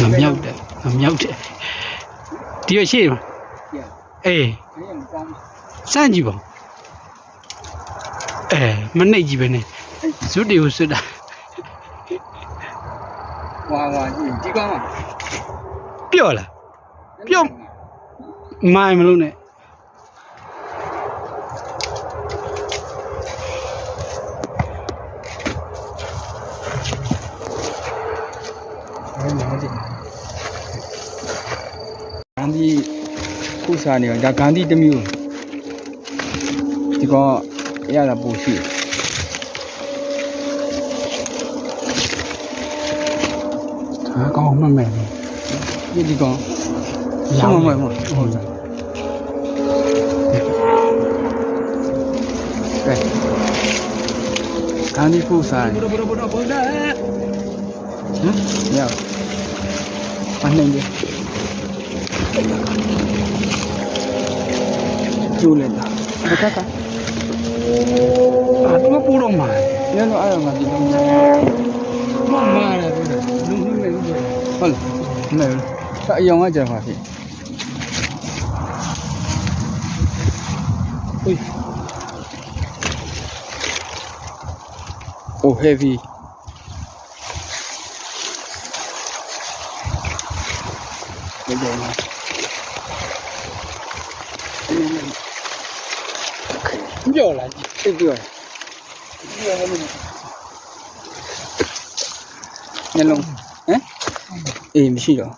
ငါမြောက်တယ်ငါမြောက်တယ်ဒီရရှိမှာအေးစမ်းကြည့်ပါအဲမနှိပ်ကြည့်ပဲနဲ့ဇွတ်တွေကိုဆွတ်တာဝါဝါဒီကောင်ပျော့လားပျော့မိုင်မလို့နဲ့အဲ့ဒါမဟုတ်ဘူး ဂန္ဒီခုစားနေတော့ဒါဂန္ဒီတစ်မျိုးဒီကောရတာပိုရှိတယ်ဟာကောင်းမှတ်မယ်လေဒီဒီကောရောဆောင်းင်းမမယ်မမဟုတ်တယ်ကဲဂန္ဒီခုစားနေဘုရားဘုရားဘုရားဟမ်ရပါနေတယ် చూలేదా కాక આટલો પૂરો મારે એનો આવ્યો મારે અહીંયા માં જવાથી Oh, heavy. Good day, man. ပြောလားသိပြောတယ်ညလုံးဟမ်အေးမရှိတော့